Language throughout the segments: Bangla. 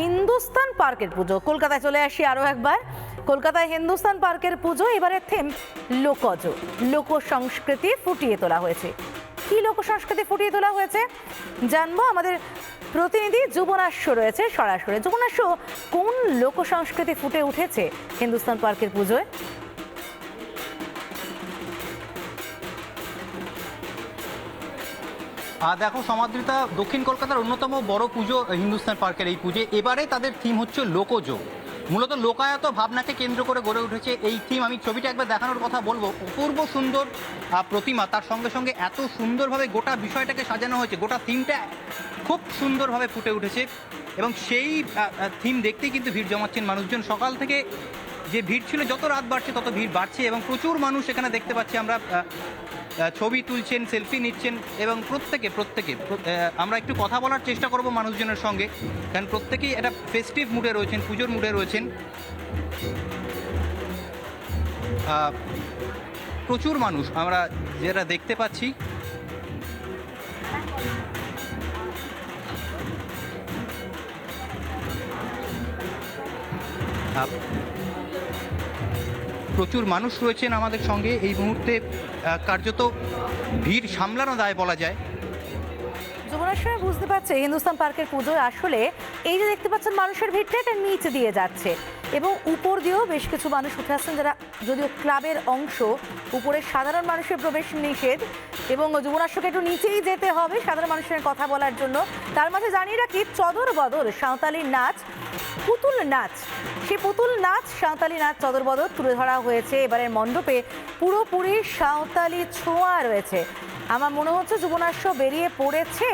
হিন্দুস্তান পার্কের পুজো। কলকাতায় চলে আসি আরও একবার। কলকাতায় হিন্দুস্তান পার্কের পুজো এবারের থেম লোকজ লোক সংস্কৃতি ফুটিয়ে তোলা হয়েছে। কি লোক সংস্কৃতি ফুটিয়ে তোলা হয়েছে? জানব আমাদের প্রতিনিধি যুবনাশ্য রয়েছে সরাসরি। যুবনাশ্য কোন লোক সংস্কৃতি ফুটে উঠেছে হিন্দুস্তান পার্কের পুজোয়? দেখো, সমাদৃতা দক্ষিণ কলকাতার অন্যতম বড় পুজো হিন্দুস্তান পার্কের এই পুজো। এবারে তাদের থিম হচ্ছে লোকজ। মূলত লোকায়ত ভাবনাকে কেন্দ্র করে গড়ে উঠেছে এই থিম আমি ছবিটা একবার দেখানোর কথা বলব। অপূর্ব সুন্দর প্রতিমা। তার সঙ্গে সঙ্গে এত সুন্দরভাবে গোটা বিষয়টাকে সাজানো হয়েছে। গোটা থিমটা খুব সুন্দরভাবে ফুটে উঠেছে। এবং সেই থিম দেখতেই কিন্তু ভিড় জমাচ্ছেন মানুষজন। সকাল থেকে যে ভিড় ছিল, যত রাত বাড়ছে, তত ভিড় বাড়ছে। এবং প্রচুর মানুষ এখানে দেখতে পাচ্ছি আমরা। ছবি তুলছেন, সেলফি নিচ্ছেন এবং প্রত্যেকে প্রত্যেকে আমরা একটু কথা বলার চেষ্টা করব মানুষজনের সঙ্গে, কারণ প্রত্যেকেই একটা ফেস্টিভ মুডে রয়েছেন, পুজোর মুডে রয়েছেন। প্রচুর মানুষ, আমরা যেটা দেখতে পাচ্ছি। প্রচুর মানুষ রয়েছেন আমাদের সঙ্গে। এই মুহূর্তে কার্যত ভিড় সামলানো দায় বলা যায়। সময় বুঝতে পারছে হিন্দুস্তান পার্কের পুজোয় আসলে এই যে দেখতে পাচ্ছেন মানুষের ভিড়টা, এটা নিচে দিয়ে যাচ্ছে। এবং উপর দিয়েও বেশ কিছু মানুষ উঠে আসছেন যারা যদিও ক্লাবের অংশ উপরে সাধারণ মানুষের প্রবেশ নিষেধ এবং যুবরাষ্ট্রকে একটু নিচেই যেতে হবে সাধারণ মানুষের কথা বলার জন্য। তার মাঝে জানিয়ে রাখি, চদর বদর, সাঁওতালি নাচ, পুতুল নাচ। সেই পুতুল নাচ, সাঁওতালি নাচ, চদর বদর তুলে ধরা হয়েছে। এবারের মণ্ডপে পুরোপুরি সাঁওতালি ছোঁয়া রয়েছে। আমার মনে হচ্ছে যুবনাশ্য বেরিয়ে পড়েছে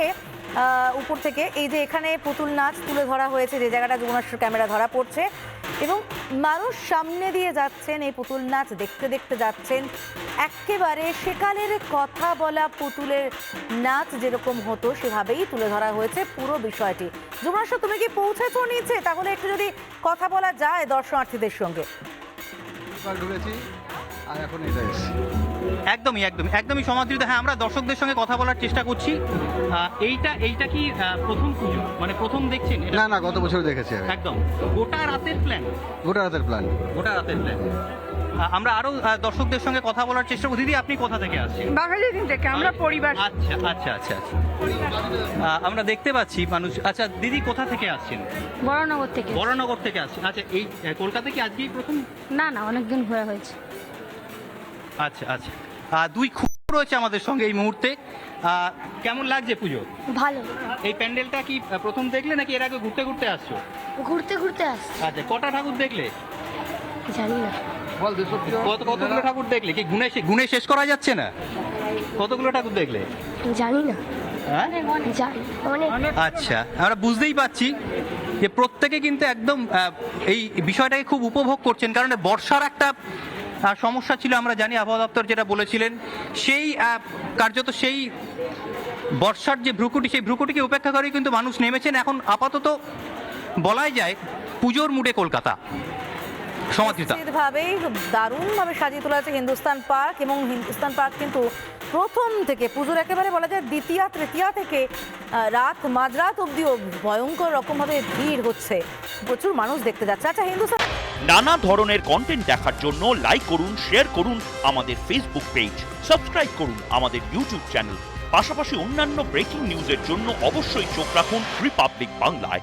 উপর থেকে। এই যে এখানে পুতুল নাচ তুলে ধরা হয়েছে, যে জায়গাটা যুবনাশ্য ক্যামেরা ধরা পড়ছে এবং মানুষ সামনে দিয়ে যাচ্ছেন, এই পুতুল নাচ দেখতে দেখতে যাচ্ছেন। একেবারে সেকালের কথা বলা পুতুলের নাচ যেরকম হতো, সেভাবেই তুলে ধরা হয়েছে পুরো বিষয়টি। যুবনাশ্য তুমি কি পৌঁছেছো নিচে? তাহলে একটু যদি কথা বলা যায় দর্শনার্থীদের সঙ্গে। ঢুকেছি, আর এখন এটা একদমই একদমই একদমই সমাদৃত। হ্যাঁ আমরা দর্শকদের সঙ্গে কথা বলার চেষ্টা করছি। এইটা এইটা কি প্রথম পুজো? মানে প্রথম দেখছেন? না না গত বছর দেখেছি একদম। গোটা রাতের প্ল্যান গোটা রাতের প্ল্যান গোটা রাতের প্ল্যান আমরা আরও দর্শকদের সঙ্গে কথা বলার চেষ্টা করছি। দিদি আপনি কোথা থেকে আসছেন? বাঙালি দিন থেকে আমরা পরিবার। আচ্ছা আচ্ছা আচ্ছা। আচ্ছা আমরা দেখতে পাচ্ছি মানুষ আচ্ছা দিদি কোথা থেকে আসছেন? বড়নগর থেকে। বড়নগর থেকে আসছেন। আচ্ছা এই কলকাতা কি আজকেই প্রথম? না না অনেকদিন ঘোরা হয়েছে। আচ্ছা আচ্ছা। দুই খুব রয়েছে আমাদের সঙ্গে এই মুহূর্তে। কেমন লাগছে পুজো? ভালো। এই প্যান্ডেলটা কি প্রথম দেখলে নাকি এর আগে ঘুরতে ঘুরতে আসছো? ঘুরতে ঘুরতে আসছি। আচ্ছা কটা ঠাকুর দেখলে? জানি না। কত কতগুলো ঠাকুর দেখলে? কি গুনে গুনে শেষ করা যাচ্ছে না? কতগুলো ঠাকুর দেখলে? জানি না। হ্যাঁ? আচ্ছা আমরা বুঝতেই পাচ্ছি যে প্রত্যেকে কিন্তু একদম এই বিষয়টাকে খুব উপভোগ করছেন কারণ বর্ষার একটা সমস্যা ছিল, আমরা জানি আবহাওয়া দপ্তর যেটা বলেছিলেন, সেই কার্যত সেই বর্ষার যে ভ্রুকুটি, সেই ভ্রুকুটিকে উপেক্ষা করেই কিন্তু মানুষ নেমেছেন। এখন আপাতত বলাই যায় পুজোর মুডে কলকাতা। ভাবেই দারুণভাবে সাজিয়ে তোলা হয়েছে হিন্দুস্তান পার্ক এবং হিন্দুস্তান পার্ক কিন্তু প্রথম থেকে পুজোর একেবারে বলা যায় দ্বিতীয়া তৃতীয়া থেকে রাত মাঝরাত অবধিও ভয়ঙ্কর রকমভাবে ভিড় হচ্ছে। প্রচুর মানুষ দেখতে যাচ্ছে। আচ্ছা হিন্দুস্তান নানা ধরনের কন্টেন্ট দেখার জন্য লাইক করুন শেয়ার করুন আমাদের ফেসবুক পেজ সাবস্ক্রাইব করুন আমাদের ইউটিউব চ্যানেল পাশাপাশি অন্যান্য ব্রেকিং নিউজের জন্য অবশ্যই চোখ রাখুন রিপাবলিক বাংলায়